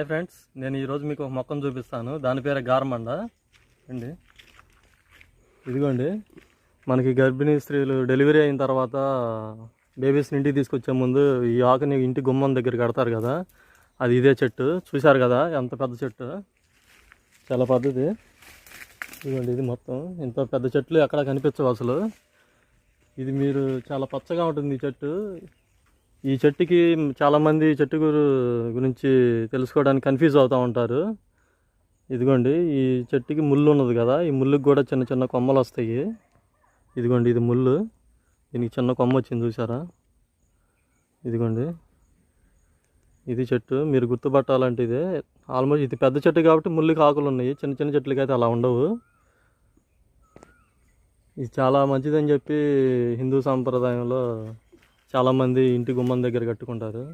Hi friends నేను ఈరోజు మీకు ఒక మొక్కను చూపిస్తాను. దాని పేరు గారమండ. అండి. ఇదిగోండి. మనకి గర్భిణీ స్త్రీలు డెలివరీ అయిన తర్వాత బేబీస్ని ఇంటికి తీసుకొచ్చే ముందు ఈ ఆకుని ఇంటి గుమ్మం దగ్గర కడతారు కదా అది ఇదే చెట్టు. చూశారు కదా ఎంత పెద్ద చెట్టు. చాలా పెద్దది. ఇదిగోండి ఇది మొత్తం. ఇంత పెద్ద చెట్లు ఎక్కడ కనిపించవు అసలు. ఇది మీరు చాలా పచ్చగా ఉంటుంది ఈ చెట్టు. ఈ చెట్టుకి చాలామంది చెట్టు గురించి తెలుసుకోవడానికి కన్ఫ్యూజ్ అవుతూ ఉంటారు. ఇదిగోండి ఈ చెట్టుకి ముళ్ళు ఉన్నది కదా ఈ ముళ్ళుకి కూడా చిన్న చిన్న కొమ్మలు వస్తాయి. ఇదిగోండి ఇది ముళ్ళు. దీనికి చిన్న కొమ్మ వచ్చింది చూసారా ఇదిగోండి. ఇది చెట్టు మీరు గుర్తుపట్టాలంటే ఇదే. ఆల్మోస్ట్ ఇది పెద్ద చెట్టు కాబట్టి ముళ్ళుకి ఆకులు ఉన్నాయి. చిన్న చిన్న చెట్లకి అయితే అలా ఉండవు. ఇది చాలా మంచిదని చెప్పి హిందూ సాంప్రదాయంలో చాలామంది ఇంటి గుమ్మం దగ్గర కట్టుకుంటారు.